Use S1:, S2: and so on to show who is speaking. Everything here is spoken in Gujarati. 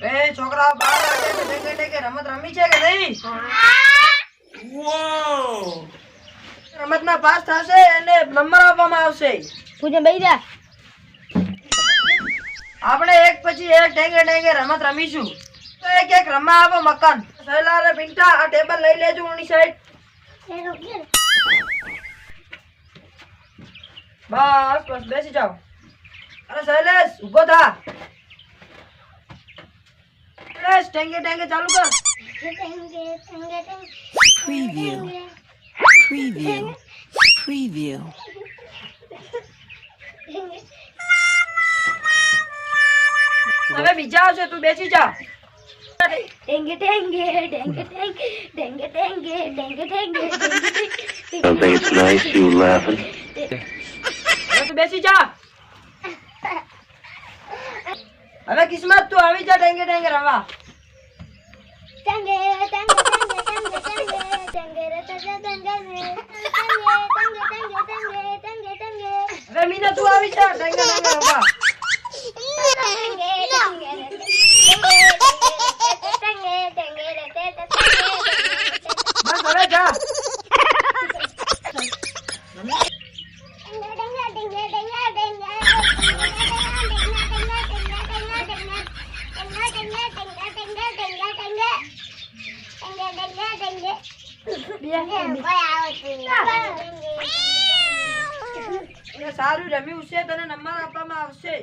S1: છોકરાઓ છોકરા ટેકે રમત રમી છે કે નહીં? રમતમાં પાસ થશે એને નંબર આપવામાં આવશે.
S2: પૂછે બેહી જા.
S1: આપણે એક પછી એક ટેંગે ટેંગે રમત રમીશું. તો એક એક રમવા આપો મકાન. સહેલા અને પિંટા આ ટેબલ લઈ લેજો ઉની સાઈડ. બસ બસ બેસી જાઓ. અરે શૈલેષ ઊભો થા. શૈલેષ ટેંગે ટેંગે ચાલુ કર
S3: Preview. Preview. Preview.
S1: હવે બીજા આવશે તું બેસી જા
S2: ટેંગે ટેંગે ટેંગે ટેંગે ટેંગે ટેંગે ટેંગે ટેંગે
S4: I think it's nice you laughing.
S1: હવે તું બેસી જા હવે કિસ્મત તું આવી જા ટેંગે ટેંગે રમવા રમીને તું આવી જા
S2: ડંગે ડંગે ઊભા
S1: બસ હવે જા Thank you. સારું રમ્યું છે તને નંબર આપવામાં આવશે.